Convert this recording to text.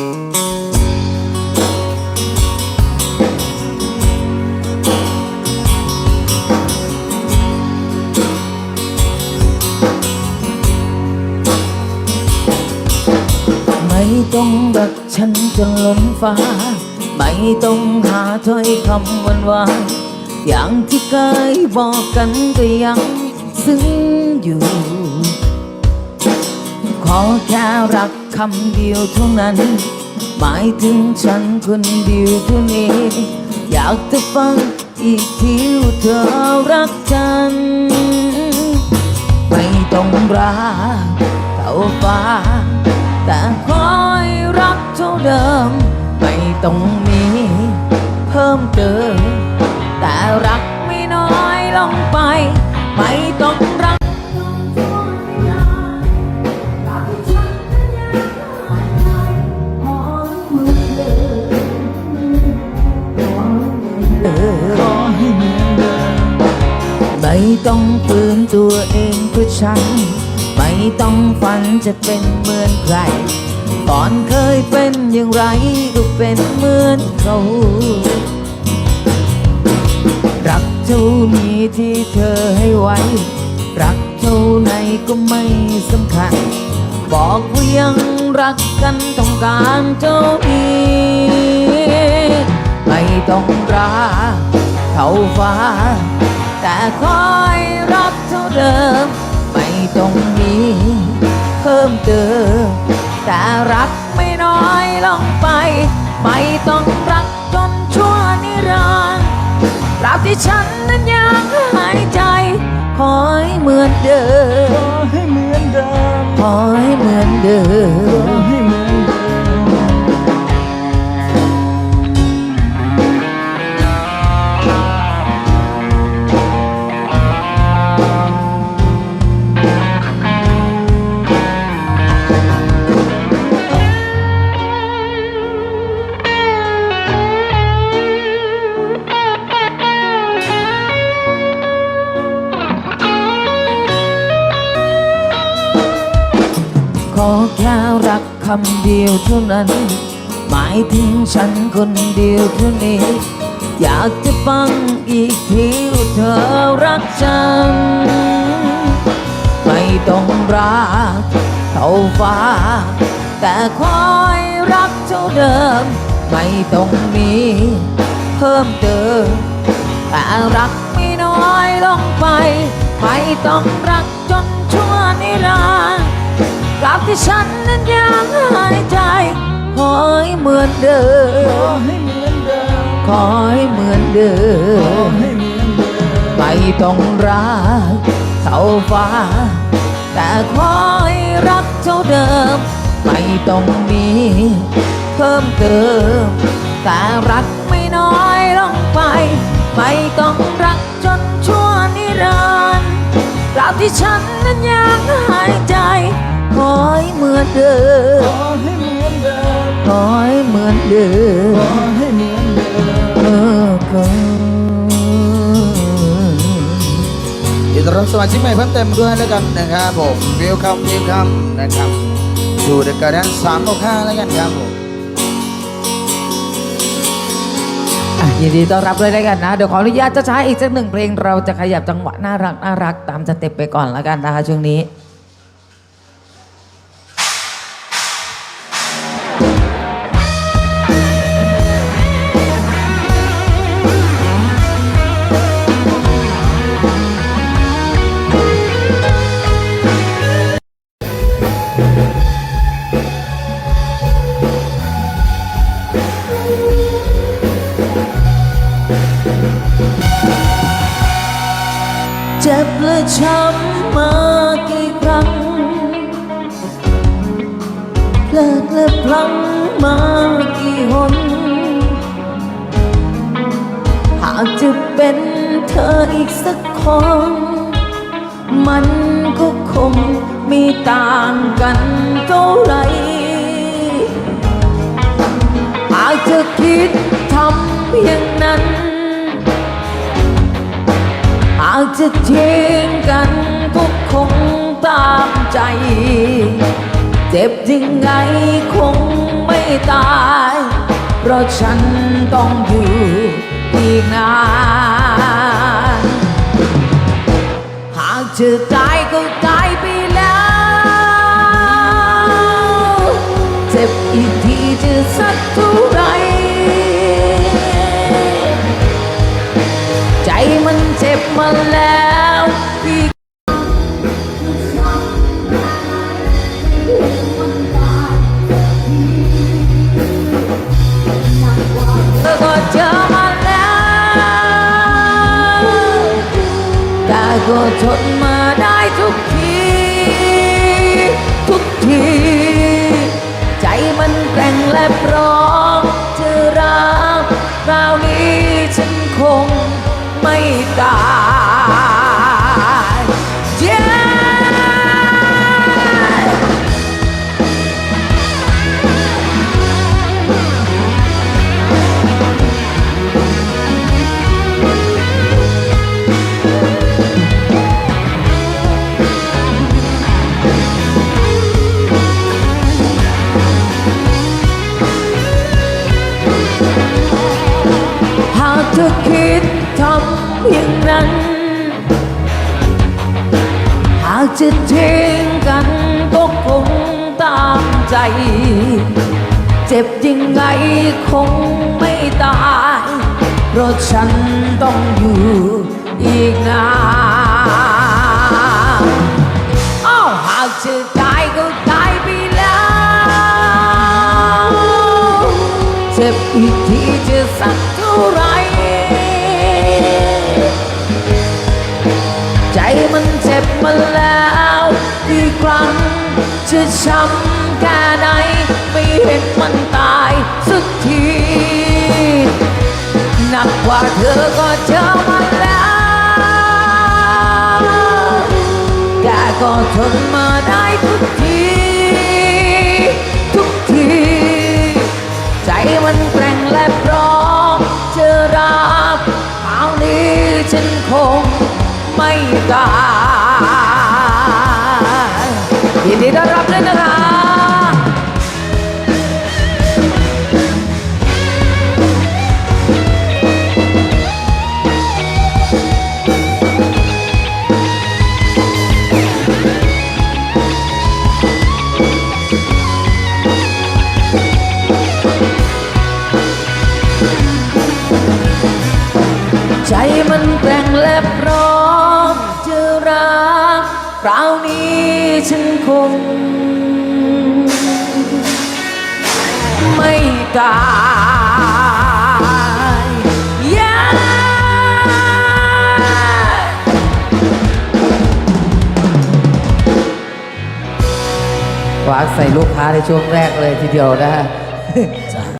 ไม่ต้องรักฉันจนล้นฟ้า ไม่ต้องหาถ้อยคำหวานหวานอย่างที่เคยบอกกันก็ยังซึ้งอยู่ ขอแค่รัก คำเดียวเท่านั้น หมายถึงฉันคนเดียวเท่านี้ อยากจะฟังอีกทีว่าเธอรักฉัน ไม่ต้องรักเท่าฟ้า แต่คอยรักเท่าเดิม ไม่ต้องมี ต้องฝืนตัวเองเพื่อฉัน ไม่ต้องฝันจะเป็นเหมือนใคร ก่อนเคยเป็นอย่างไรก็เป็นเหมือนเขา รักเท่านี้ที่เธอให้ไว้ รักเท่าไหนก็ไม่สำคัญ บอกว่ายังรักกันต้องการเท่านี้ไม่ต้องรักเท่าฟ้า แต่คอ เดิม ไม่ต้องมีเพิ่มเติม แต่รักไม่น้อยลงไป ไม่ต้องรักจนชั่วนิรันดร์ราบที่ฉันนั้นยังหายใจ คอยเหมือนเดิม แค่รักคำเดียวเท่านั้น หมายถึงฉันคนเดียวเท่านี้ อยากจะฟังอีกทีว่าเธอรักฉัน ไม่ต้องรักเท่าฟ้า แต่คอยรักเท่าเดิม ไม่ต้องมีเพิ่มเติมแต่รักไม่น้อยลงไป ไม่ต้องรักจนชั่วนิรันดร์ ตราบที่ฉันนั้นยังหายใจ ขอให้เหมือนเดิขอมให้เหมือนเดิมขอให้เหมือนเดิขอมให้เหมือนเดิม ไม่ต้องรักเท่าฟ้า แต่ขอให้รักเท่าเดิม ไม่ต้องมีเพิ่มเติม แต่รักไม่น้อยลงไป ไม่ต้องรักจนชั่วนิรันดร์ตราบที่ฉันนั้นยังหายใจข อให้เหมือนเดิขอให้เหมือนเดิมขอให้เหมือนเดิขอมให้เหมือนเดิมเออเกินดีต้อนรับสมาชิกใหม่เพิ่มเติมด้วยแล้วกันนะครับผมวิวคัมวิวคัมนะครับสู่เดอะการ์เดนสามหกห้าแล้วกันครับผมอะยินดีต้อนรับเลยแล้วกันนะ เดี๋ยวขออนุญาตจะใช้อีกสักหนึ่งเพลงเราจะขยับจังหวะน่ารักน่ารักตามสเต็ปไปก่อนแล้วกันนะคะช่วงนี้ เจ็บและช้ำมากี่ครั้งเลิดและพลังมากี่หน หากจะเป็นเธออีกสักคน มันก็คงมีต่างกันเท่าไร หากจะคิดทำอย่างนั้นากจะทิ้งกันก็คงตามใจ เจ็บยังไงคงไม่ตาย เพราะฉันต้องอยู่อีกนาน หากจะตายก็ตายไปแล้ว เจ็บอีกทีจะสักเท่าไร มาแล้วพี่เธอก็เจอมาแล้วแต่ก็ทน อย่างนั้น หากจะทิ้งกันก็คงตามใจ เจ็บยังไงคงไม่ตายเพราะฉันต้องอยู่อีกนานอ้าวหากจะตายก็ตายไปแล้ว เจ็บอีกทีจะ ครั้ง จะช้ำแค่ไหน ไม่เห็นมันตายสักที หนักกว่าเธอก็เจอมาแล้วแต่ก็ทนมาได้ทุกที ทุกที ใจมันแกร่งและพร้อมจะรับคราวนี้ฉันคงไม่ตาย ยินดีต้อนรับด้วยนะคะใจมันแกร่งและพร้อมจะรักคราวนี้ ฉันคง ไม่ตายยาวากใส่ลูกค้าในช่วงแรกเลยทีเดียวนะฮะ